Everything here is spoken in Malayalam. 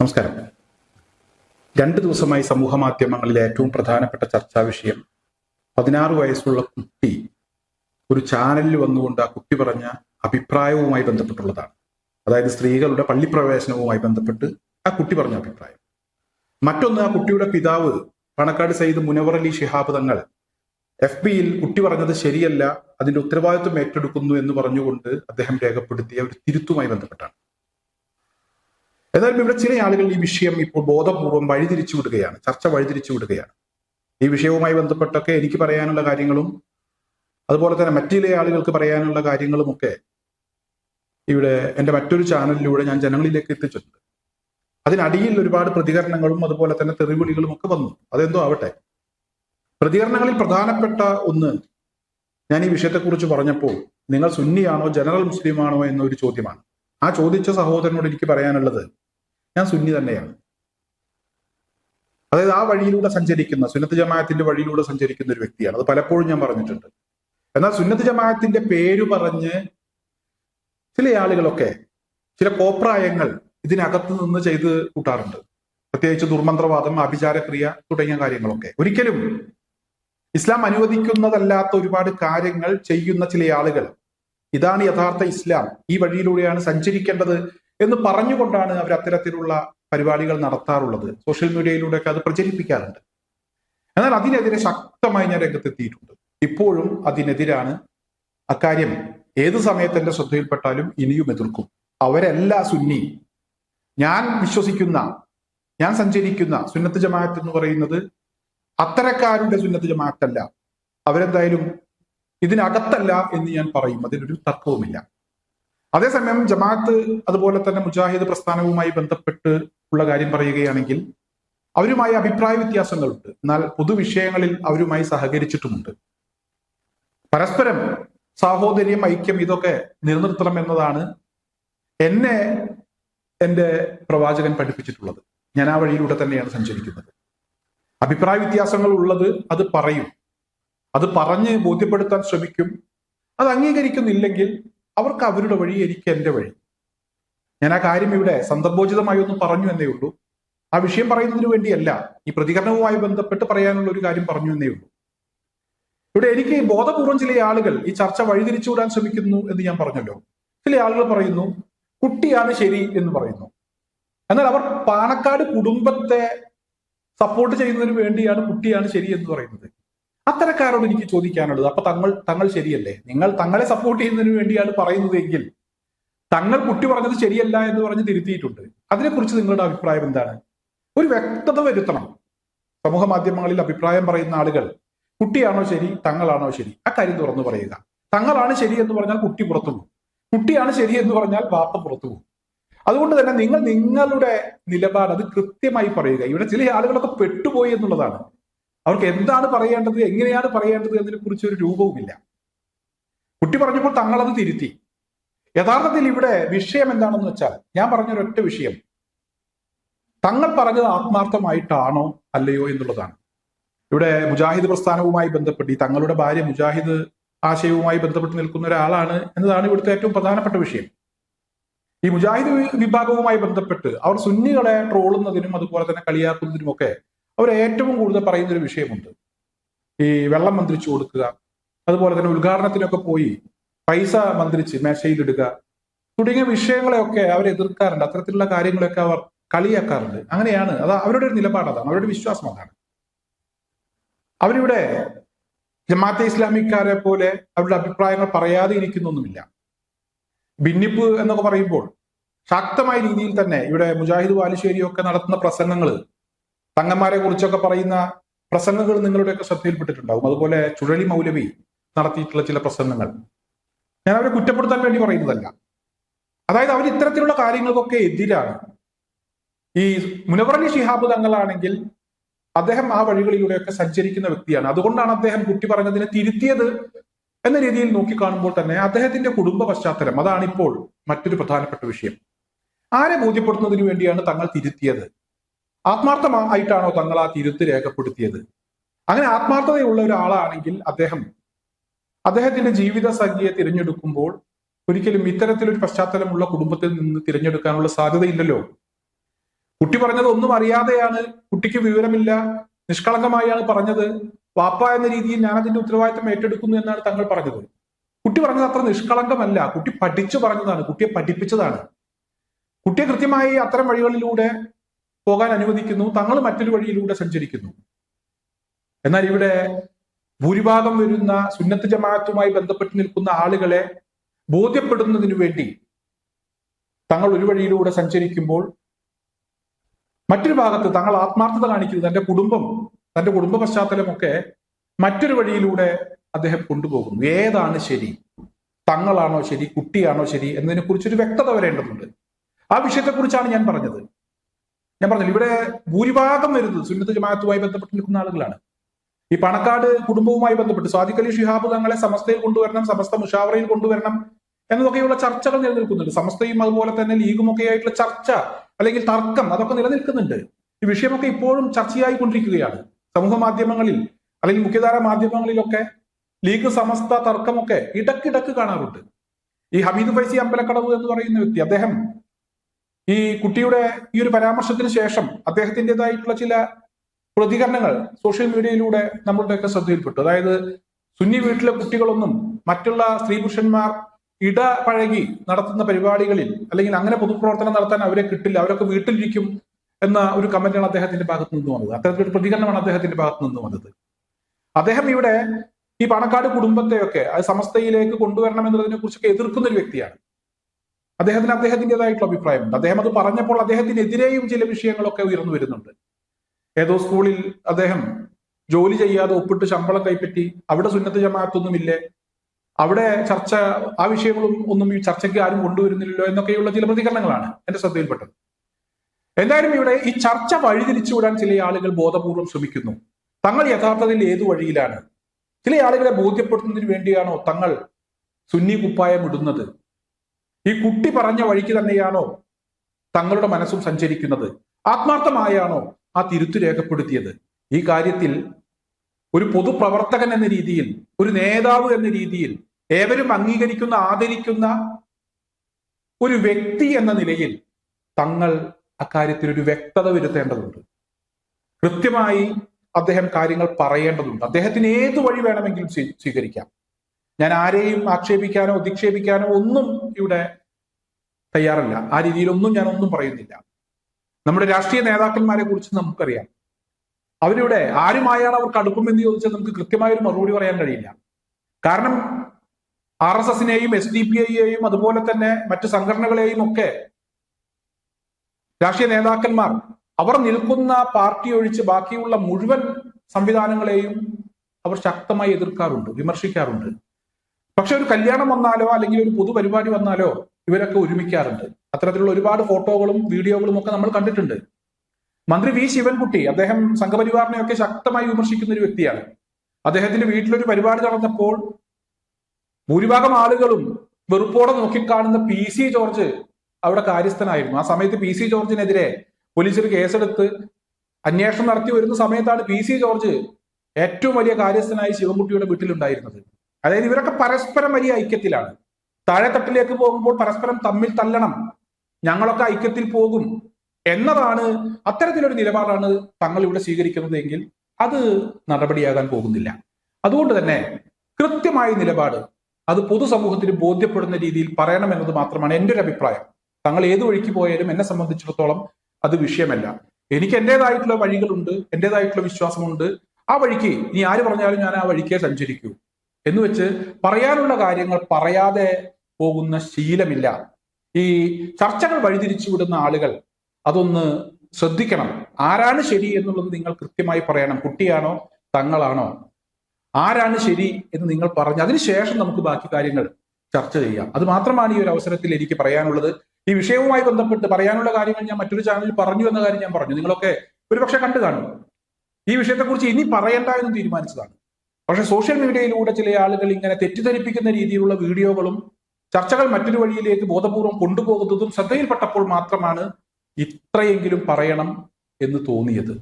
നമസ്കാരം. രണ്ടു ദിവസമായി സമൂഹ മാധ്യമങ്ങളിലെ ഏറ്റവും പ്രധാനപ്പെട്ട ചർച്ചാ വിഷയം പതിനാറ് വയസ്സുള്ള കുട്ടി ഒരു ചാനലിൽ വന്നുകൊണ്ട് ആ കുട്ടി പറഞ്ഞ അഭിപ്രായവുമായി ബന്ധപ്പെട്ടുള്ളതാണ്. അതായത് സ്ത്രീകളുടെ പള്ളിപ്രവേശനവുമായി ബന്ധപ്പെട്ട് ആ കുട്ടി പറഞ്ഞ അഭിപ്രായം. മറ്റൊന്ന് ആ കുട്ടിയുടെ പിതാവ് പണക്കാട് സയ്യിദ് മുനവർ അലി ശിഹാബ് തങ്ങൾ എഫ് ബിയിൽ കുട്ടി പറഞ്ഞത് ശരിയല്ല അതിന്റെ ഉത്തരവാദിത്വം ഏറ്റെടുക്കുന്നു എന്ന് പറഞ്ഞുകൊണ്ട് അദ്ദേഹം രേഖപ്പെടുത്തിയ ഒരു തിരുത്തുമായി ബന്ധപ്പെട്ടാണ്. ഏതായാലും ഇവിടെ ചില ആളുകൾ ഈ വിഷയം ഇപ്പോൾ ബോധപൂർവം വഴിതിരിച്ചു വിടുകയാണ്. ചർച്ച വഴിതിരിച്ചു വിടുകയാണ്. ഈ വിഷയവുമായി ബന്ധപ്പെട്ടൊക്കെ എനിക്ക് പറയാനുള്ള കാര്യങ്ങളും അതുപോലെ തന്നെ മറ്റു ചില ആളുകൾക്ക് പറയാനുള്ള കാര്യങ്ങളുമൊക്കെ ഇവിടെ എന്റെ മറ്റൊരു ചാനലിലൂടെ ഞാൻ ജനങ്ങളിലേക്ക് എത്തിച്ചിട്ടുണ്ട്. അതിനടിയിൽ ഒരുപാട് പ്രതികരണങ്ങളും അതുപോലെ തന്നെ തെറിവിളികളും ഒക്കെ വന്നു. അതെന്തോ ആവട്ടെ. പ്രതികരണങ്ങളിൽ പ്രധാനപ്പെട്ട ഒന്ന് ഞാൻ ഈ വിഷയത്തെക്കുറിച്ച് പറഞ്ഞപ്പോൾ നിങ്ങൾ സുന്നിയാണോ ജനറൽ മുസ്ലിമാണോ എന്നൊരു ചോദ്യമാണ്. ആ ചോദിച്ച സഹോദരനോട് എനിക്ക് പറയാനുള്ളത് ഞാൻ സുന്നി തന്നെയാണ്. അതായത് ആ വഴിയിലൂടെ സഞ്ചരിക്കുന്ന സുന്നത്ത് ജമാഅത്തിന്റെ വഴിയിലൂടെ സഞ്ചരിക്കുന്ന ഒരു വ്യക്തിയാണ്. അത് പലപ്പോഴും ഞാൻ പറഞ്ഞിട്ടുണ്ട്. എന്നാൽ സുന്നത്ത് ജമാഅത്തിന്റെ പേര് പറഞ്ഞ് ചില ആളുകളൊക്കെ ചില കോപ്രായങ്ങൾ ഇതിനകത്ത് നിന്ന് ചെയ്ത് കൂട്ടാറുണ്ട്. പ്രത്യേകിച്ച് ദുർമന്ത്രവാദം ആഭിചാരക്രിയ തുടങ്ങിയ കാര്യങ്ങളൊക്കെ. ഒരിക്കലും ഇസ്ലാം അനുവദിക്കുന്നതല്ലാത്ത ഒരുപാട് കാര്യങ്ങൾ ചെയ്യുന്ന ചില ആളുകൾ ഇതാണ് യഥാർത്ഥ ഇസ്ലാം. ഈ വഴിയിലൂടെയാണ് സഞ്ചരിക്കേണ്ടത് എന്ന് പറഞ്ഞുകൊണ്ടാണ് അവർ അത്തരത്തിലുള്ള പരിപാടികൾ നടത്താറുള്ളത്. സോഷ്യൽ മീഡിയയിലൂടെയൊക്കെ അത് പ്രചരിപ്പിക്കാറുണ്ട്. എന്നാൽ അതിനെതിരെ ശക്തമായി ഞാൻ രംഗത്തെത്തിയിട്ടുണ്ട്. ഇപ്പോഴും അതിനെതിരാണ് അക്കാര്യം. ഏത് സമയത്ത് എന്റെ ശ്രദ്ധയിൽപ്പെട്ടാലും ഇനിയും എതിർക്കും. അവരല്ല സുന്നി. ഞാൻ വിശ്വസിക്കുന്ന ഞാൻ സഞ്ചരിക്കുന്ന സുന്നത്ത് ജമാഅത്ത് എന്ന് പറയുന്നത് അത്തരക്കാരുടെ സുന്നത്ത് ജമാഅത്തല്ല. അവരെന്തായാലും ഇതിനകത്തല്ല എന്ന് ഞാൻ പറയും. അതിനൊരു തർക്കവുമില്ല. അതേസമയം ജമാഅത്ത് അതുപോലെ തന്നെ മുജാഹിദ് പ്രസ്ഥാനവുമായി ബന്ധപ്പെട്ട് ഉള്ള കാര്യം പറയുകയാണെങ്കിൽ അവരുമായി അഭിപ്രായ വ്യത്യാസങ്ങളുണ്ട്. എന്നാൽ പൊതുവിഷയങ്ങളിൽ അവരുമായി സഹകരിച്ചിട്ടുമുണ്ട്. പരസ്പരം സാഹോദര്യം ഐക്യം ഇതൊക്കെ നിലനിർത്തണം എന്നതാണ് എന്നെ എന്റെ പ്രവാചകൻ പഠിപ്പിച്ചിട്ടുള്ളത്. ഞാൻ ആ വഴിയിലൂടെ തന്നെയാണ് സഞ്ചരിക്കുന്നത്. അഭിപ്രായ വ്യത്യാസങ്ങൾ ഉള്ളത് അത് പറയും. അത് പറഞ്ഞ് ബോധ്യപ്പെടുത്താൻ ശ്രമിക്കും. അത് അംഗീകരിക്കുന്നില്ലെങ്കിൽ അവർക്ക് അവരുടെ വഴി എനിക്ക് എന്റെ വഴി. ഞാൻ ആ കാര്യം ഇവിടെ സന്ദർഭോചിതമായി ഒന്ന് പറഞ്ഞു എന്നേ ഉള്ളൂ. ആ വിഷയം പറയുന്നതിന് വേണ്ടിയല്ല ഈ പ്രതികരണവുമായി ബന്ധപ്പെട്ട് പറയാനുള്ള ഒരു കാര്യം പറഞ്ഞു എന്നേ ഉള്ളൂ. ഇവിടെ എനിക്ക് ബോധപൂർവം ചില ആളുകൾ ഈ ചർച്ച വഴിതിരിച്ചുവിടാൻ ശ്രമിക്കുന്നു എന്ന് ഞാൻ പറഞ്ഞല്ലോ. ചില ആളുകൾ പറയുന്നു കുട്ടിയാണ് ശരി എന്ന് പറയുന്നു. എന്നാൽ അവർ പാണക്കാട് കുടുംബത്തെ സപ്പോർട്ട് ചെയ്യുന്നതിന് വേണ്ടിയാണ് കുട്ടിയാണ് ശരി എന്ന് പറയുന്നത്. അത്തരക്കാരോട് എനിക്ക് ചോദിക്കാനുള്ളത് അപ്പൊ തങ്ങൾ തങ്ങൾ ശരിയല്ലേ? നിങ്ങൾ തങ്ങളെ സപ്പോർട്ട് ചെയ്യുന്നതിന് വേണ്ടിയാണ് പറയുന്നതെങ്കിൽ തങ്ങൾ കുട്ടി പറഞ്ഞത് ശരിയല്ല എന്ന് പറഞ്ഞ് തിരുത്തിയിട്ടുണ്ട്. അതിനെക്കുറിച്ച് നിങ്ങളുടെ അഭിപ്രായം എന്താണ്? ഒരു വ്യക്തത വരുത്തണം. സമൂഹ മാധ്യമങ്ങളിൽ അഭിപ്രായം പറയുന്ന ആളുകൾ കുട്ടിയാണോ ശരി തങ്ങളാണോ ശരി ആ കാര്യം തുറന്നു പറയുക. തങ്ങളാണ് ശരി എന്ന് പറഞ്ഞാൽ കുട്ടി പുറത്തു പോകും. കുട്ടിയാണ് ശരി എന്ന് പറഞ്ഞാൽ വാപ്പ പുറത്തു പോകും. അതുകൊണ്ട് തന്നെ നിങ്ങൾ നിങ്ങളുടെ നിലപാട് അത് കൃത്യമായി പറയുക. ഇവിടെ ചില ആളുകളൊക്കെ പെട്ടുപോയി എന്നുള്ളതാണ്. അവർക്ക് എന്താണ് പറയേണ്ടത് എങ്ങനെയാണ് പറയേണ്ടത് എന്നതിനെ കുറിച്ച് ഒരു രൂപവുമില്ല. കുട്ടി പറഞ്ഞപ്പോൾ തങ്ങളത് തിരുത്തി. യഥാർത്ഥത്തിൽ ഇവിടെ വിഷയം എന്താണെന്ന് വെച്ചാൽ ഞാൻ പറഞ്ഞൊരൊറ്റ വിഷയം. തങ്ങൾ പറഞ്ഞത് ആത്മാർത്ഥമായിട്ടാണോ അല്ലയോ എന്നുള്ളതാണ്. ഇവിടെ മുജാഹിദ് പ്രസ്ഥാനവുമായി ബന്ധപ്പെട്ട് ഈ തങ്ങളുടെ ഭാര്യ മുജാഹിദ് ആശയവുമായി ബന്ധപ്പെട്ട് നിൽക്കുന്ന ഒരാളാണ് എന്നതാണ് ഇവിടുത്തെ ഏറ്റവും പ്രധാനപ്പെട്ട വിഷയം. ഈ മുജാഹിദ് വിഭാഗവുമായി ബന്ധപ്പെട്ട് അവർ സുന്നികളെ ട്രോളുന്നതിനും അതുപോലെ തന്നെ കളിയാക്കുന്നതിനും ഒക്കെ അവർ ഏറ്റവും കൂടുതൽ പറയുന്ന ഒരു വിഷയമുണ്ട്. ഈ വെള്ളം മന്ത്രിച്ചു കൊടുക്കുക അതുപോലെ തന്നെ ഉദ്ഘാടനത്തിനൊക്കെ പോയി പൈസ മന്ത്രിച്ച് മേശയിലിടുക തുടങ്ങിയ വിഷയങ്ങളെയൊക്കെ അവർ എതിർക്കാറുണ്ട്. അത്തരത്തിലുള്ള കാര്യങ്ങളൊക്കെ അവർ കളിയാക്കാറുണ്ട്. അങ്ങനെയാണ്. അത് അവരുടെ ഒരു നിലപാട് അതാണ്. അവരുടെ വിശ്വാസം അതാണ്. അവരിവിടെ ജമാഅത്തെ ഇസ്ലാമിക്കാരെ പോലെ അവരുടെ അഭിപ്രായങ്ങൾ പറയാതെ ഇരിക്കുന്നൊന്നുമില്ല. ഭിന്നിപ്പ് എന്നൊക്കെ പറയുമ്പോൾ ശക്തമായ രീതിയിൽ തന്നെ ഇവിടെ മുജാഹിദ് വാലിശ്ശേരിയൊക്കെ നടത്തുന്ന പ്രസംഗങ്ങൾ തങ്ങന്മാരെ കുറിച്ചൊക്കെ പറയുന്ന പ്രസംഗങ്ങൾ നിങ്ങളുടെയൊക്കെ ശ്രദ്ധയിൽപ്പെട്ടിട്ടുണ്ടാകും അതുപോലെ ചുഴലി മൗലവി നടത്തിയിട്ടുള്ള ചില പ്രസംഗങ്ങൾ. ഞാൻ അവരെ കുറ്റപ്പെടുത്താൻ വേണ്ടി പറയുന്നതല്ല. അതായത് അവർ ഇത്തരത്തിലുള്ള കാര്യങ്ങൾക്കൊക്കെ എതിരാണ്. ഈ മുനവറലി ഷിഹാബ് തങ്ങളാണെങ്കിൽ അദ്ദേഹം ആ വഴികളിലൂടെയൊക്കെ സഞ്ചരിക്കുന്ന വ്യക്തിയാണ്. അതുകൊണ്ടാണ് അദ്ദേഹം കുട്ടി പറഞ്ഞതിനെ തിരുത്തിയത് എന്ന രീതിയിൽ നോക്കിക്കാണുമ്പോൾ തന്നെ അദ്ദേഹത്തിന്റെ കുടുംബ പശ്ചാത്തലം അതാണ് ഇപ്പോൾ മറ്റൊരു പ്രധാനപ്പെട്ട വിഷയം. ആരെ ബോധ്യപ്പെടുത്തുന്നതിന് വേണ്ടിയാണ് തങ്ങൾ തിരുത്തിയത്? ആത്മാർത്ഥമായിട്ടാണോ തങ്ങൾ ആ തിരുത്ത് രേഖപ്പെടുത്തിയത്? അങ്ങനെ ആത്മാർത്ഥതയുള്ള ഒരാളാണെങ്കിൽ അദ്ദേഹം അദ്ദേഹത്തിന്റെ ജീവിത സംഖ്യയെ തിരഞ്ഞെടുക്കുമ്പോൾ ഒരിക്കലും ഇത്തരത്തിലൊരു പശ്ചാത്തലമുള്ള കുടുംബത്തിൽ നിന്ന് തിരഞ്ഞെടുക്കാനുള്ള സാധ്യതയില്ലല്ലോ. കുട്ടി പറഞ്ഞത് ഒന്നും അറിയാതെയാണ് കുട്ടിക്ക് വിവരമില്ല നിഷ്കളങ്കമായാണ് പറഞ്ഞത് വാപ്പ എന്ന രീതിയിൽ ഞാൻ അതിന്റെ ഉത്തരവാദിത്തം ഏറ്റെടുക്കുന്നു എന്നാണ് തങ്ങൾ പറഞ്ഞത്. കുട്ടി പറഞ്ഞത് അത്ര നിഷ്കളങ്കമല്ല കുട്ടി പഠിച്ചു പറഞ്ഞതാണ് കുട്ടിയെ പഠിപ്പിച്ചതാണ്. കുട്ടിയെ കൃത്യമായി അത്തരം വഴികളിലൂടെ പോകാൻ അനുവദിക്കുന്നു തങ്ങൾ മറ്റൊരു വഴിയിലൂടെ സഞ്ചരിക്കുന്നു. എന്നാൽ ഇവിടെ ഭൂരിഭാഗം വരുന്ന സുന്നത്ത് ജമാഅത്തുമായി ബന്ധപ്പെട്ട് നിൽക്കുന്ന ആളുകളെ ബോധ്യപ്പെടുന്നതിനു വേണ്ടി തങ്ങൾ ഒരു വഴിയിലൂടെ സഞ്ചരിക്കുമ്പോൾ മറ്റൊരു ഭാഗത്ത് തങ്ങൾ ആത്മാർത്ഥത കാണിക്കുന്നത് തന്റെ കുടുംബം തന്റെ കുടുംബ പശ്ചാത്തലമൊക്കെ മറ്റൊരു വഴിയിലൂടെ അദ്ദേഹം കൊണ്ടുപോകുന്നു. ഏതാണ് ശരി? തങ്ങളാണോ ശരി? കുട്ടിയാണോ ശരി? എന്നതിനെ കുറിച്ചൊരു വ്യക്തത വരേണ്ടതുണ്ട്. ആ വിഷയത്തെക്കുറിച്ചാണ് ഞാൻ പറഞ്ഞത്. ഞാൻ പറഞ്ഞില്ല ഇവിടെ ഭൂരിഭാഗം വരുന്നത് സുന്നത്ത് ജമാഅത്തുമായി ബന്ധപ്പെട്ട് നിൽക്കുന്ന ആളുകളാണ്. ഈ പണക്കാട് കുടുംബവുമായി ബന്ധപ്പെട്ട് സ്വാദിഖ് അലി ഷിഹാബ് തങ്ങളെ സമസ്തയിൽ കൊണ്ടുവരണം സമസ്ത മുഷാവറയിൽ കൊണ്ടുവരണം എന്നതൊക്കെയുള്ള ചർച്ചകൾ നിലനിൽക്കുന്നുണ്ട്. സമസ്തയും അതുപോലെ തന്നെ ലീഗും ഒക്കെ ആയിട്ടുള്ള ചർച്ച അല്ലെങ്കിൽ തർക്കം അതൊക്കെ നിലനിൽക്കുന്നുണ്ട്. ഈ വിഷയമൊക്കെ ഇപ്പോഴും ചർച്ചയായി കൊണ്ടിരിക്കുകയാണ് സമൂഹ മാധ്യമങ്ങളിൽ അല്ലെങ്കിൽ മുഖ്യധാര മാധ്യമങ്ങളിലൊക്കെ ലീഗ് സമസ്ത തർക്കമൊക്കെ ഇടക്കിടക്ക് കാണാറുണ്ട്. ഈ ഹമീദ് ഫൈസി അമ്പലക്കടവ് എന്ന് പറയുന്ന വ്യക്തി അദ്ദേഹം ഈ കുട്ടിയുടെ ഈ ഒരു പരാമർശത്തിന് ശേഷം അദ്ദേഹത്തിന്റെതായിട്ടുള്ള ചില പ്രതികരണങ്ങൾ സോഷ്യൽ മീഡിയയിലൂടെ നമ്മളുടെയൊക്കെ ശ്രദ്ധയിൽപ്പെട്ടു. അതായത് സുന്നി വീട്ടിലെ കുട്ടികളൊന്നും മറ്റുള്ള സ്ത്രീ പുരുഷന്മാർ ഇടപഴകി നടത്തുന്ന പരിപാടികളിൽ അല്ലെങ്കിൽ അങ്ങനെ പൊതുപ്രവർത്തനം നടത്താൻ അവരെ കിട്ടില്ല അവരൊക്കെ വീട്ടിലിരിക്കും എന്ന ഒരു കമന്റാണ് അദ്ദേഹത്തിന്റെ ഭാഗത്ത് നിന്ന് വന്നത്. അത്തരത്തിലൊരു പ്രതികരണമാണ് അദ്ദേഹത്തിന്റെ ഭാഗത്ത് നിന്ന് വന്നത്. അദ്ദേഹം ഇവിടെ ഈ പണക്കാട് കുടുംബത്തെയൊക്കെ അത് സമസ്തയിലേക്ക് കൊണ്ടുവരണം എന്നതിനെ കുറിച്ചൊക്കെ എതിർക്കുന്ന ഒരു വ്യക്തിയാണ്. അദ്ദേഹത്തിന് അദ്ദേഹത്തിന്റെതായിട്ടുള്ള അഭിപ്രായമുണ്ട്. അദ്ദേഹം അത് പറഞ്ഞപ്പോൾ അദ്ദേഹത്തിനെതിരെയും ചില വിഷയങ്ങളൊക്കെ ഉയർന്നു വരുന്നുണ്ട്. ഏതോ സ്കൂളിൽ അദ്ദേഹം ജോലി ചെയ്യാതെ ഒപ്പിട്ട് ശമ്പളം കൈപ്പറ്റി അവിടെ സുന്നത്ത് ജമാഅത്തൊന്നുമില്ലേ? അവിടെ ചർച്ച ആ വിഷയങ്ങളും ഒന്നും ഈ ചർച്ചയ്ക്ക് ആരും കൊണ്ടുവരുന്നില്ലല്ലോ എന്നൊക്കെയുള്ള ചില പ്രതികരണങ്ങളാണ് എന്റെ ശ്രദ്ധയിൽപ്പെട്ടത്. എന്തായാലും ഇവിടെ ഈ ചർച്ച വഴിതിരിച്ചുവിടാൻ ചില ആളുകൾ ബോധപൂർവം ശ്രമിക്കുന്നു. തങ്ങൾ യഥാർത്ഥത്തിൽ ഏതു വഴിയിലാണ്? ചില ആളുകളെ ബോധ്യപ്പെടുത്തുന്നതിന് വേണ്ടിയാണോ തങ്ങൾ സുന്നി കുപ്പായം ഇടുന്നത്? ഈ കുട്ടി പറഞ്ഞ വഴിക്ക് തന്നെയാണോ തങ്ങളുടെ മനസ്സും സഞ്ചരിക്കുന്നത്? ആത്മാർത്ഥമായാണോ ആ തിരുത്തു രേഖപ്പെടുത്തിയത്? ഈ കാര്യത്തിൽ ഒരു പൊതുപ്രവർത്തകൻ എന്ന രീതിയിൽ ഒരു നേതാവ് എന്ന രീതിയിൽ ഏവരും അംഗീകരിക്കുന്ന ആദരിക്കുന്ന ഒരു വ്യക്തി എന്ന നിലയിൽ തങ്ങൾ അക്കാര്യത്തിൽ ഒരു വ്യക്തത വരുത്തേണ്ടതുണ്ട്. കൃത്യമായി അദ്ദേഹം കാര്യങ്ങൾ പറയേണ്ടതുണ്ട്. അദ്ദേഹത്തിന് ഏത് വഴി വേണമെങ്കിലും സ്വീകരിക്കാം. ഞാൻ ആരെയും ആക്ഷേപിക്കാനോ അധിക്ഷേപിക്കാനോ ഒന്നും ഇവിടെ തയ്യാറല്ല. ആ രീതിയിലൊന്നും ഞാൻ ഒന്നും പറയുന്നില്ല. നമ്മുടെ രാഷ്ട്രീയ നേതാക്കന്മാരെ കുറിച്ച് നമുക്കറിയാം. അവരിവിടെ ആരുമായാണ് അവർക്ക് അടുപ്പമെന്ന് ചോദിച്ചാൽ നമുക്ക് കൃത്യമായ ഒരു മറുപടി പറയാൻ കഴിയില്ല. കാരണം ആർ എസ് എസിനെയും എസ് ഡി പി ഐയെയും അതുപോലെ തന്നെ മറ്റു സംഘടനകളെയും ഒക്കെ രാഷ്ട്രീയ നേതാക്കന്മാർ അവർ നിൽക്കുന്ന പാർട്ടി ഒഴിച്ച് ബാക്കിയുള്ള മുഴുവൻ സംവിധാനങ്ങളെയും അവർ ശക്തമായി എതിർക്കാറുണ്ട് വിമർശിക്കാറുണ്ട്. പക്ഷെ ഒരു കല്യാണം വന്നാലോ അല്ലെങ്കിൽ ഒരു പൊതുപരിപാടി വന്നാലോ ഇവരൊക്കെ ഒരുമിക്കാറുണ്ട്. അത്തരത്തിലുള്ള ഒരുപാട് ഫോട്ടോകളും വീഡിയോകളും ഒക്കെ നമ്മൾ കണ്ടിട്ടുണ്ട്. മന്ത്രി വി ശിവൻകുട്ടി അദ്ദേഹം സംഘപരിവാറിനെയൊക്കെ ശക്തമായി വിമർശിക്കുന്ന ഒരു വ്യക്തിയാണ്. അദ്ദേഹത്തിന്റെ വീട്ടിലൊരു പരിപാടി നടന്നപ്പോൾ ഭൂരിഭാഗം ആളുകളും വെറുപ്പോടെ നോക്കിക്കാണുന്ന പി സി ജോർജ് അവിടെ കാര്യസ്ഥനായിരുന്നു. ആ സമയത്ത് പി സി ജോർജിനെതിരെ പോലീസ് ഒരു കേസെടുത്ത് അന്വേഷണം നടത്തി വരുന്ന സമയത്താണ് പി സി ജോർജ് ഏറ്റവും വലിയ കാര്യസ്ഥനായി ശിവൻകുട്ടിയുടെ വീട്ടിലുണ്ടായിരുന്നത്. അതായത് ഇവരൊക്കെ പരസ്പരം വലിയ ഐക്യത്തിലാണ്. താഴെത്തട്ടിലേക്ക് പോകുമ്പോൾ പരസ്പരം തമ്മിൽ തല്ലണം. ഞങ്ങളൊക്കെ ഐക്യത്തിൽ പോകും എന്നതാണ് അത്തരത്തിലൊരു നിലപാടാണ് തങ്ങൾ ഇവിടെ സ്വീകരിക്കുന്നത് എങ്കിൽ അത് നടപടിയാകാൻ പോകുന്നില്ല. അതുകൊണ്ട് തന്നെ കൃത്യമായ നിലപാട് അത് പൊതുസമൂഹത്തിന് ബോധ്യപ്പെടുന്ന രീതിയിൽ പറയണം എന്നത് മാത്രമാണ് എന്റെ ഒരു അഭിപ്രായം. തങ്ങൾ ഏത് വഴിക്ക് പോയാലും എന്നെ സംബന്ധിച്ചിടത്തോളം അത് വിഷയമല്ല. എനിക്ക് എന്റെതായിട്ടുള്ള വഴികളുണ്ട് എന്റെതായിട്ടുള്ള വിശ്വാസമുണ്ട്. ആ വഴിക്ക് ഇനി ആര് പറഞ്ഞാലും ഞാൻ ആ വഴിക്കേ സഞ്ചരിക്കൂ. എന്ന് വെച്ച് പറയാനുള്ള കാര്യങ്ങൾ പറയാതെ പോകുന്ന ശീലമില്ല. ഈ ചർച്ചകൾ വഴിതിരിച്ചു വിടുന്ന ആളുകൾ അതൊന്ന് ശ്രദ്ധിക്കണം. ആരാണ് ശരി എന്നുള്ളത് നിങ്ങൾ കൃത്യമായി പറയണം. കുട്ടിയാണോ? തങ്ങളാണോ? ആരാണ് ശരി എന്ന് നിങ്ങൾ പറഞ്ഞ് അതിനുശേഷം നമുക്ക് ബാക്കി കാര്യങ്ങൾ ചർച്ച ചെയ്യാം. അത് മാത്രമാണ് ഈ ഒരു അവസരത്തിൽ എനിക്ക് പറയാനുള്ളത്. ഈ വിഷയവുമായി ബന്ധപ്പെട്ട് പറയാനുള്ള കാര്യങ്ങൾ ഞാൻ മറ്റൊരു ചാനലിൽ പറഞ്ഞു എന്ന കാര്യം ഞാൻ പറഞ്ഞു. നിങ്ങളൊക്കെ ഒരുപക്ഷെ കണ്ടു കാണും. ഈ വിഷയത്തെക്കുറിച്ച് ഇനി പറയണ്ട എന്ന് തീരുമാനിച്ചതാണ്. പക്ഷെ സോഷ്യൽ മീഡിയയിലൂടെ ചില ആളുകൾ ഇങ്ങനെ തെറ്റിദ്ധരിപ്പിക്കുന്ന രീതിയിലുള്ള വീഡിയോകളും ചർച്ചകൾ മറ്റൊരു വഴിയിലേക്ക് ബോധപൂർവം കൊണ്ടുപോകുന്നതും ശ്രദ്ധയിൽപ്പെട്ടപ്പോൾ മാത്രമാണ് ഇത്രയെങ്കിലും പറയണം എന്ന് തോന്നിയത്.